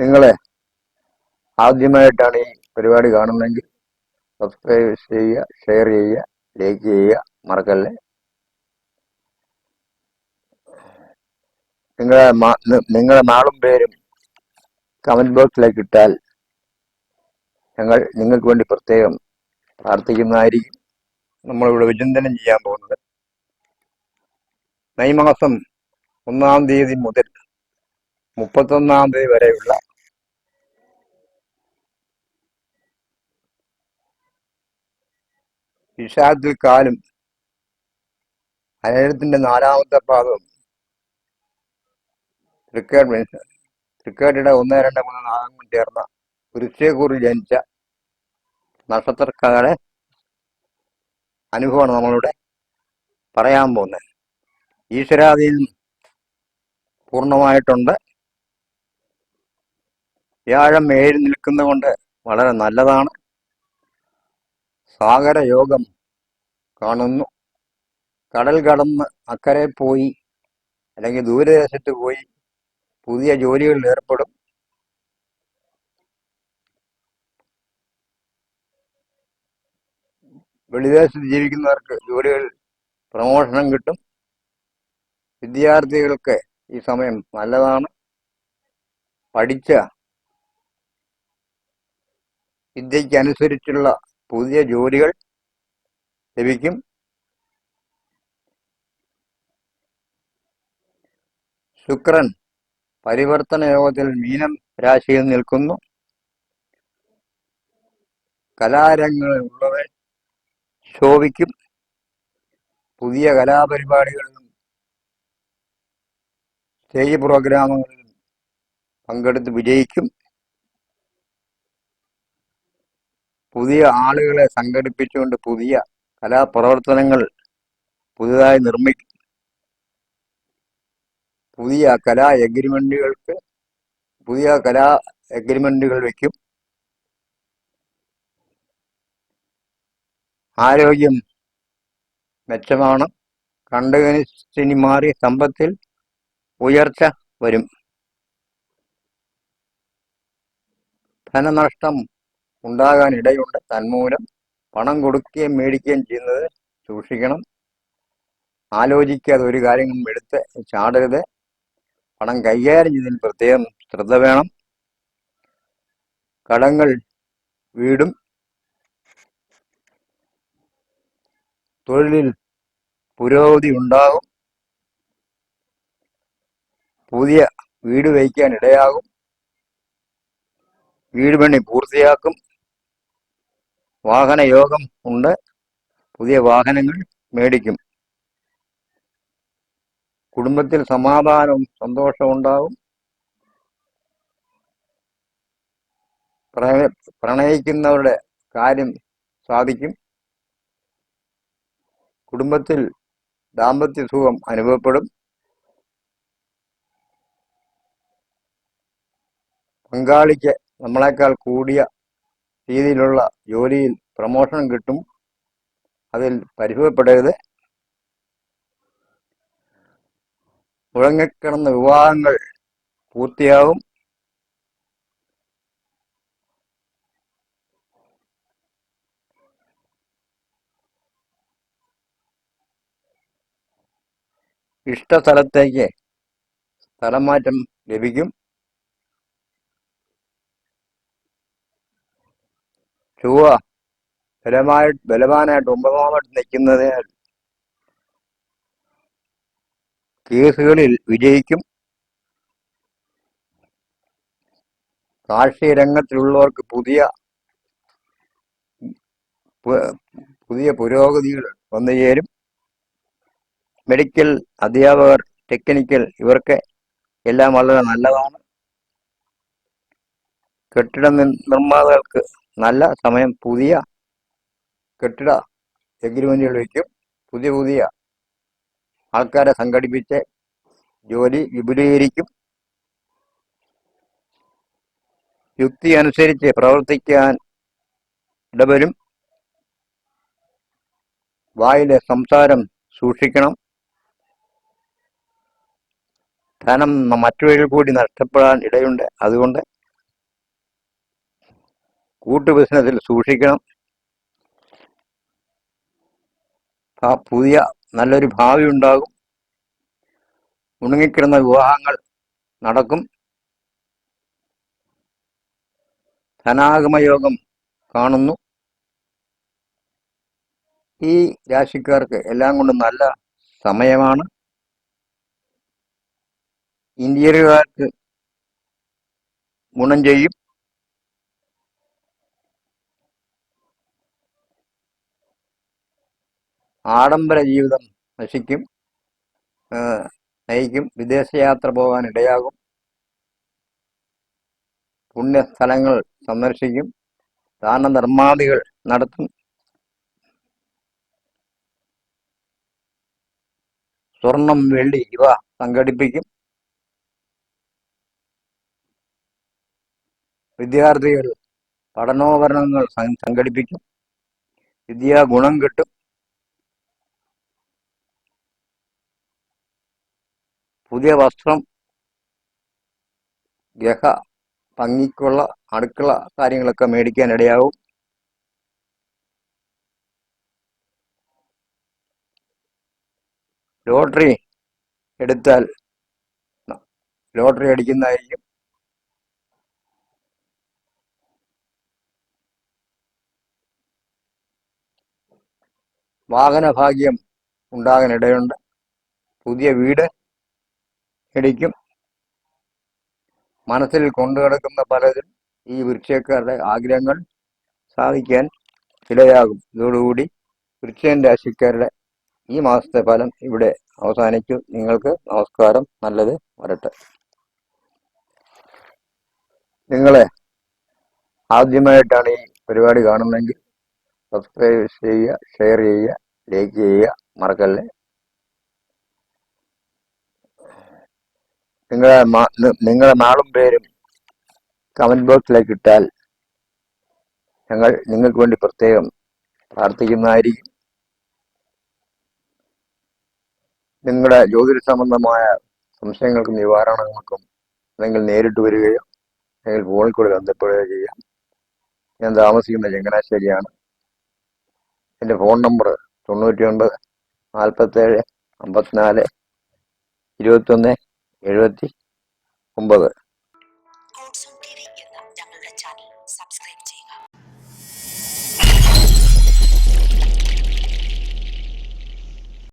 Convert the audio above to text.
നിങ്ങളെ ആദ്യമായിട്ടാണ് ഈ പരിപാടി കാണുന്നതെങ്കിൽ സബ്സ്ക്രൈബ് ചെയ്യുക ഷെയർ ചെയ്യുക ലൈക്ക് ചെയ്യുക. മറക്കല്ലേ? നിങ്ങളെ നിങ്ങളെ നാളും പേരും കമന്റ് ബോക്സിലേക്ക് ഇട്ടാൽ ഞങ്ങൾ നിങ്ങൾക്ക് വേണ്ടി പ്രത്യേകം പ്രാർത്ഥിക്കുന്നതായിരിക്കും നമ്മളിവിടെ വിചിന്തനം ചെയ്യാൻ പോകുന്നത്. മെയ് മാസം ഒന്നാം തീയതി മുതൽ മുപ്പത്തൊന്നാം തീയതി വരെയുള്ള ഇഷാത്തിൽ കാലും അനേരത്തിന്റെ നാലാമത്തെ പാദവും തൃക്കേട് മീൻസ് തൃക്കേടിയുടെ ഒന്ന് രണ്ട് മൂന്ന് നാഗം ചേർന്ന വൃശ്ചയക്കൂറിൽ ജനിച്ച നക്ഷത്രക്കാരുടെ അനുഭവമാണ് നമ്മളിവിടെ പറയാൻ പോകുന്നത്. ഈശ്വരാധീൻ പൂർണമായിട്ടുണ്ട്. വ്യാഴം ഏഴ് നിൽക്കുന്നതുകൊണ്ട് വളരെ നല്ലതാണ്. സാഗര യോഗം കാണുന്നു. കടൽ കടന്ന് അക്കരെ പോയി അല്ലെങ്കിൽ ദൂരദേശത്ത് പോയി പുതിയ ജോലികളിൽ ഏർപ്പെടും. വെളിദേശത്ത് ജീവിക്കുന്നവർക്ക് ജോലികൾ പ്രമോഷനം കിട്ടും. വിദ്യാർത്ഥികൾക്ക് ഈ സമയം നല്ലതാണ്. പഠിച്ച വിദ്യയ്ക്കനുസരിച്ചുള്ള പുതിയ ജോലികൾ ലഭിക്കും. ശുക്രൻ പരിവർത്തന യോഗത്തിൽ മീനം രാശിയിൽ നിൽക്കുന്നു. കലാരംഗങ്ങളുള്ളവർ ശോഭിക്കും. പുതിയ കലാപരിപാടികളിലും സ്റ്റേജ് പ്രോഗ്രാമുകളിലും പങ്കെടുത്ത് വിജയിക്കും. പുതിയ ആളുകളെ സംഘടിപ്പിച്ചുകൊണ്ട് പുതിയ കലാപ്രവർത്തനങ്ങൾ പുതുതായി നിർമ്മിക്കും പുതിയ കലാ എഗ്രിമെന്റുകൾക്ക് പുതിയ കലാ എഗ്രിമെന്റുകൾ വയ്ക്കും ആരോഗ്യം മെച്ചമാണ്. കണ്ടുകനിച്ചിനി മാറി സമ്പത്തിൽ ഉയർച്ച വരും. ധനനഷ്ടം ഉണ്ടാകാൻ ഇടയുണ്ട് തന്മൂലം. പണം കൊടുക്കുകയും മേടിക്കുകയും ചെയ്യുന്നത് സൂക്ഷിക്കണം. ആലോചിക്കാതെ ഒരു കാര്യങ്ങളും എടുത്ത് ചാടരുത്. പണം കൈകാര്യം ചെയ്തതിന് പ്രത്യേകം ശ്രദ്ധ വേണം. കടങ്ങൾ വീടും തൊഴിലിൽ പുരോഗതി ഉണ്ടാകും. പുതിയ വീട് വയ്ക്കാൻ ഇടയാകും. വീട് പണി പൂർത്തിയാക്കും. വാഹന യോഗം ഉണ്ട്. പുതിയ വാഹനങ്ങൾ മേടിക്കും. കുടുംബത്തിൽ സമാധാനവും സന്തോഷവും ഉണ്ടാവും. പ്രണയിക്കുന്നവരുടെ കാര്യം സാധിക്കും. കുടുംബത്തിൽ ദാമ്പത്യ സുഖം അനുഭവപ്പെടും. പങ്കാളിക്ക് നമ്മളെക്കാൾ കൂടിയ രീതിയിലുള്ള ജോലിയിൽ പ്രമോഷൻ കിട്ടും. അതിൽ പരിഭവപ്പെടരുത്. മുഴങ്ങിക്കിടന്ന വിവാഹങ്ങൾ പൂർത്തിയാകും. ഇഷ്ടസ്ഥലത്തേക്ക് സ്ഥലം മാറ്റം ലഭിക്കും. ചൊവ്വ ബലമായി ബലവാനായിട്ട് ഒമ്പതാമായിട്ട് നിൽക്കുന്നതിനാൽ കേസുകളിൽ വിജയിക്കും. കാർഷിക രംഗത്തിലുള്ളവർക്ക് പുതിയ പുതിയ പുരോഗതികൾ വന്നു ചേരും. മെഡിക്കൽ അധ്യാപകർ ടെക്നിക്കൽ ഇവർക്ക് എല്ലാം വളരെ നല്ലതാണ്. കെട്ടിട നിർമ്മാതാക്കൾക്ക് നല്ല സമയം പുതിയ കെട്ടിട എഗ്രിമെന്റുകൾ വയ്ക്കും പുതിയ പുതിയ ആൾക്കാരെ സംഘടിപ്പിച്ച് ജോലി വിപുലീകരിക്കും. യുക്തി അനുസരിച്ച് പ്രവർത്തിക്കാൻ ഇടവരും. വായിലെ സംസാരം സൂക്ഷിക്കണം. ധനം മറ്റൊരു കൂടി നഷ്ടപ്പെടാൻ ഇടയുണ്ട്. അതുകൊണ്ട് കൂട്ടു ബിസിനസ്സിൽ സൂക്ഷിക്കണം. ആ പുതിയ നല്ലൊരു ഭാവി ഉണ്ടാകും. ഉണങ്ങിക്കിടന്ന വിവാഹങ്ങൾ നടക്കും. ധനാഗമയോഗം കാണുന്നു. ഈ രാശിക്കാർക്ക് എല്ലാം കൊണ്ടും നല്ല സമയമാണ്. ഇന്ത്യക്കാർക്ക് ഗുണം ചെയ്യും. ആഡംബര ജീവിതം നശിക്കും. നയിക്കും. വിദേശയാത്ര പോകാൻ ഇടയാകും. പുണ്യസ്ഥലങ്ങൾ സന്ദർശിക്കും. ദാനധർമാദികൾ നടത്തും. സ്വർണം വെള്ളി ഇവ സംഘടിപ്പിക്കും. വിദ്യാർത്ഥികൾ പഠനോപകരണങ്ങൾ സംഘടിപ്പിക്കും. വിദ്യാ ഗുണം കിട്ടും. പുതിയ വസ്ത്രം ഗ്രഹ ഭംഗിക്കുള്ള അടുക്കള കാര്യങ്ങളൊക്കെ മേടിക്കാൻ ഇടയാവും ലോട്ടറി എടുത്താൽ ലോട്ടറി അടിക്കുന്നതായിരിക്കും. വാഹന ഭാഗ്യം ഉണ്ടാകാൻ ഇടയുണ്ട് പുതിയ വീട് മേടിക്കും മനസ്സിൽ കൊണ്ടുകിടക്കുന്ന പലതും ഈ വൃക്ഷക്കാരുടെ ആഗ്രഹങ്ങൾ സാധിക്കാൻ ഇടയാകും. ഇതോടുകൂടി വൃക്ഷൻ രാശിക്കാരുടെ ഈ മാസത്തെ ഫലം ഇവിടെ അവസാനിച്ചു നിങ്ങൾക്ക് നമസ്കാരം. നല്ലത് വരട്ടെ. നിങ്ങളെ ആദ്യമായിട്ടാണ് ഈ പരിപാടി കാണുന്നതെങ്കിൽ സബ്സ്ക്രൈബ് ചെയ്യുക ഷെയർ ചെയ്യുക ലൈക്ക് ചെയ്യുക. മറക്കല്ലേ? നിങ്ങളെ നിങ്ങളെ നാളും പേരും കമന്റ് ബോക്സിലേക്ക് ഇട്ടാൽ ഞങ്ങൾ നിങ്ങൾക്ക് വേണ്ടി പ്രത്യേകം പ്രാർത്ഥിക്കുന്നതായിരിക്കും. നിങ്ങളുടെ ജ്യോതിഷ സംബന്ധമായ സംശയങ്ങൾക്കും നിവാരണങ്ങൾക്കും നിങ്ങൾ നേരിട്ട് വരികയോ അല്ലെങ്കിൽ ഫോണിൽ കൂടെ ബന്ധപ്പെടുകയോ ചെയ്യാം. ഞാൻ താമസിക്കുന്ന ചങ്ങനാശ്ശേരിയാണ്. എന്റെ ഫോൺ നമ്പർ തൊണ്ണൂറ്റി ഒൻപത് നാൽപ്പത്തേഴ് അമ്പത്തിനാല് ഇരുപത്തൊന്ന് എഴുപത്തി ഒമ്പത്.